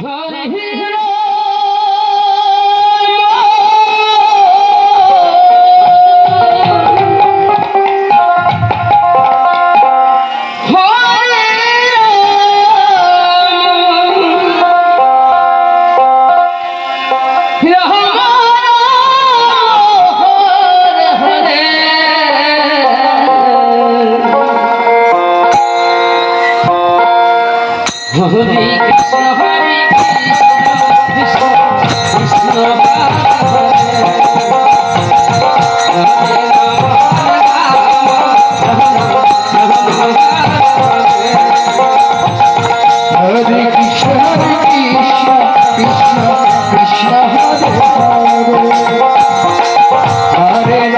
হরে। হরে